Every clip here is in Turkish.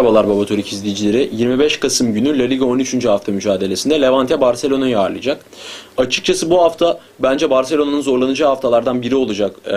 Merhabalar Baba izleyicileri. 25 Kasım günü La Liga 13. hafta mücadelesinde Levante Barcelona'yı ağırlayacak. Açıkçası bu hafta bence Barcelona'nın zorlanacağı haftalardan biri olacak e,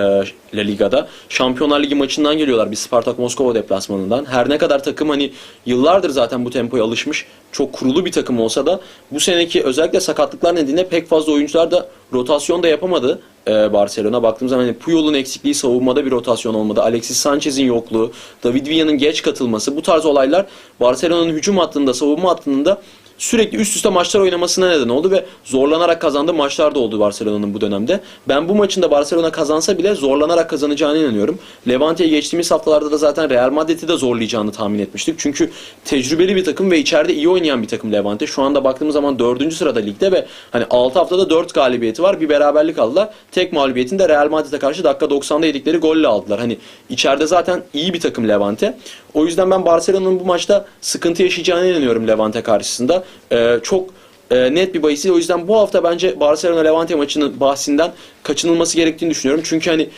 La Liga'da. Şampiyonlar Ligi maçından geliyorlar bir Spartak Moskova deplasmanından. Her ne kadar takım hani yıllardır zaten bu tempoya alışmış, çok kurulu bir takım olsa da bu seneki özellikle sakatlıklar nedeniyle pek fazla oyuncular da rotasyon da yapamadı e, Barcelona. Baktığım zaman hani Puyol'un eksikliği savunmada bir rotasyon olmadı. Alexis Sanchez'in yokluğu, David Villa'nın geç katılması bu tarz olaylar Barcelona'nın hücum hattında, savunma hattında sürekli üst üste maçlar oynamasına neden oldu ve zorlanarak kazandığı maçlar da oldu Barcelona'nın bu dönemde. Ben bu maçın da Barcelona kazansa bile zorlanarak kazanacağına inanıyorum. Levante'ye geçtiğimiz haftalarda da zaten Real Madrid'i de zorlayacağını tahmin etmiştik. Çünkü tecrübeli bir takım ve içeride iyi oynayan bir takım Levante. Şu anda baktığımız zaman 4. sırada ligde ve hani 6 haftada 4 galibiyeti var. Bir beraberlik aldılar. Tek mağlubiyetini de Real Madrid'e karşı dakika 90'da yedikleri golle aldılar. Hani içeride zaten iyi bir takım Levante. O yüzden ben Barcelona'nın bu maçta sıkıntı yaşayacağına inanıyorum Levante karşısında. Ee, çok e, net bir bahisi. O yüzden bu hafta bence Barcelona Levante maçının bahsinden kaçınılması gerektiğini düşünüyorum. Çünkü hani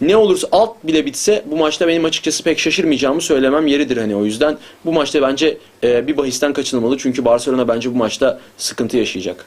ne olursa alt bile bitse bu maçta benim açıkçası pek şaşırmayacağımı söylemem yeridir hani o yüzden bu maçta bence e, bir bahisten kaçınılmalı çünkü Barcelona bence bu maçta sıkıntı yaşayacak.